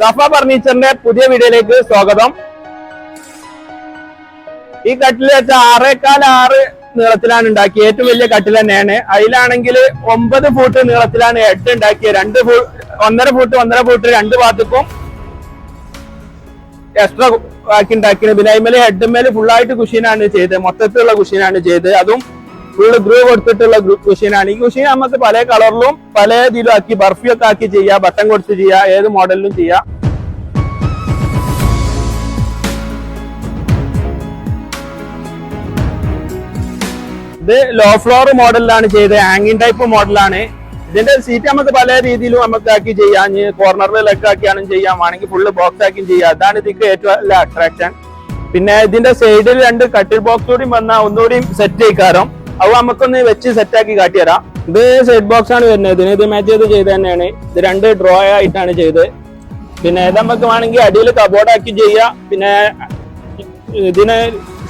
സഫ ഫർണിച്ചറിന്റെ പുതിയ വീഡിയോയിലേക്ക് സ്വാഗതം. ഈ കട്ടിൽ വെച്ച ആറേക്കാൽ ആറ് നീളത്തിലാണ് ഉണ്ടാക്കിയത് ഏറ്റവും വലിയ കട്ടിൽ തന്നെയാണ്. അതിലാണെങ്കിൽ ഒമ്പത് ഫൂട്ട് നീളത്തിലാണ് ഹെഡ് ഉണ്ടാക്കിയത് രണ്ട് ഫൂ ഒന്നര ഫൂട്ട് ഒന്നര ഫൂട്ട് രണ്ട് ഭാഗത്തും എക്സ്ട്രാ ആക്കി ഉണ്ടാക്കിയത്. പിന്നെ അതിമേലെ ഹെഡ്മേൽ ഫുള്ളായിട്ട് കുഷീനാണ് ചെയ്തത്. മൊത്തത്തിലുള്ള കുഷീനാണ് ചെയ്തത്. അതും ഫുള്ള് ഗ്രൂ കൊടുത്തിട്ടുള്ള കുഷീനാണ് ഈ കുഷീൻ നമുക്ക് പല കളറിലും പല രീതിയിലും ആക്കി ബർഫി ഒക്കെ ആക്കി ചെയ്യാം ബട്ടൺ കൊടുത്ത് ചെയ്യാം ഏത് മോഡലിലും ചെയ്യാം. ഇത് ലോ ഫ്ലോർ മോഡലിലാണ് ചെയ്തത് ഹാങ്ങിങ് ടൈപ്പ് മോഡലാണ് ഇതിന്റെ സീറ്റ് നമുക്ക് പല രീതിയിലും നമുക്ക് ആക്കി ചെയ്യാം. കോർണറിൽ ലെഗ് ആക്കിയാണ് ചെയ്യാം വേണമെങ്കിൽ ഫുള്ള് ബോക്സ് ആക്കിയും ചെയ്യാം. അതാണ് ഇതിക്ക് ഏറ്റവും നല്ല അട്രാക്ഷൻ പിന്നെ ഇതിന്റെ സൈഡിൽ രണ്ട് കട്ടിൽ ബോക്സ് കൂടി വന്നാൽ ഒന്നുകൂടി സെറ്റ് ചെയ്യിക്കാരം അത് നമുക്കൊന്ന് വെച്ച് സെറ്റ് ആക്കി കാട്ടിത്തരാം. ഇത് സെറ്റ് ബോക്സ് ആണ് വരുന്നത്. ഇതിന് ഇത് മാച്ച് ചെയ്ത് ചെയ്ത് തന്നെയാണ്. ഇത് രണ്ട് ഡ്രോ ആയിട്ടാണ് ചെയ്ത്. പിന്നെ ഇത് നമുക്ക് വേണമെങ്കിൽ അടിയിൽ കബോർഡ് ആക്കി ചെയ്യാം. പിന്നെ ഇതിന്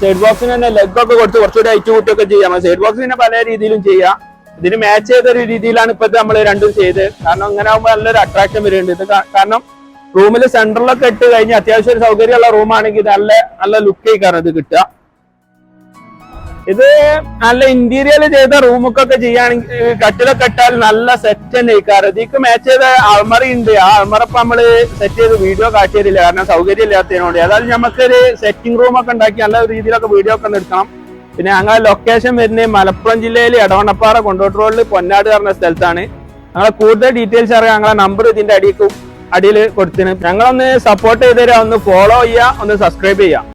സൈഡ് ബോക്സിന് തന്നെ ലെഗ് ഒക്കെ കൊടുത്ത് കുറച്ചുകൂടി ഐറ്റ് കൂട്ടിയൊക്കെ ചെയ്യാം. സൈഡ് ബോക്സിനെ പല രീതിയിലും ചെയ്യാം. ഇതിന് മാച്ച് ചെയ്ത ഒരു രീതിയിലാണ് ഇപ്പോഴത്തെ നമ്മൾ രണ്ടും ചെയ്ത്. കാരണം അങ്ങനെ ആകുമ്പോൾ നല്ലൊരു അട്രാക്ഷൻ വരുന്നുണ്ട്. ഇത് കാരണം റൂമിൽ സെന്ററിലൊക്കെ ഇട്ട് കഴിഞ്ഞാൽ അത്യാവശ്യം ഒരു സൗകര്യമുള്ള റൂമാണെങ്കിൽ നല്ല നല്ല ലുക്കായി കാരണം ഇത് കിട്ടുക. ഇത് നല്ല ഇന്റീരിയർ ചെയ്ത റൂമൊക്കെ ചെയ്യുകയാണെങ്കിൽ കട്ടിലൊക്കെ ഇട്ടാൽ നല്ല സെറ്റ് തന്നെ ആയിക്കാറ് ഇതിക്ക് മാച്ച് ചെയ്ത അൽമറി ഉണ്ട്. ആ അൾമറ ഇപ്പൊ നമ്മൾ സെറ്റ് ചെയ്ത് വീഡിയോ കാട്ടിയതില്ല. കാരണം സൗകര്യം ഇല്ലാത്തതിനോട് ഏതായാലും നമുക്കൊരു സെറ്റിംഗ് റൂം ഒക്കെ ഉണ്ടാക്കി നല്ല രീതിയിലൊക്കെ വീഡിയോ ഒക്കെ എടുക്കണം. പിന്നെ ഞങ്ങളെ ലൊക്കേഷൻ വരുന്നത് മലപ്പുറം ജില്ലയിൽ എടവണ്ണപ്പാറ കൊണ്ടോട്ട് റോഡിൽ പൊന്നാട് പറഞ്ഞ സ്ഥലത്താണ്. ഞങ്ങളെ കൂടുതൽ ഡീറ്റെയിൽസ് അറിയാം ഞങ്ങളെ നമ്പർ ഇതിന്റെ അടിയിൽ അടിയിൽ കൊടുത്തിന്. ഞങ്ങളൊന്ന് സപ്പോർട്ട് ചെയ്ത് തരാം. ഒന്ന് ഫോളോ ചെയ്യുക. ഒന്ന് സബ്സ്ക്രൈബ് ചെയ്യാം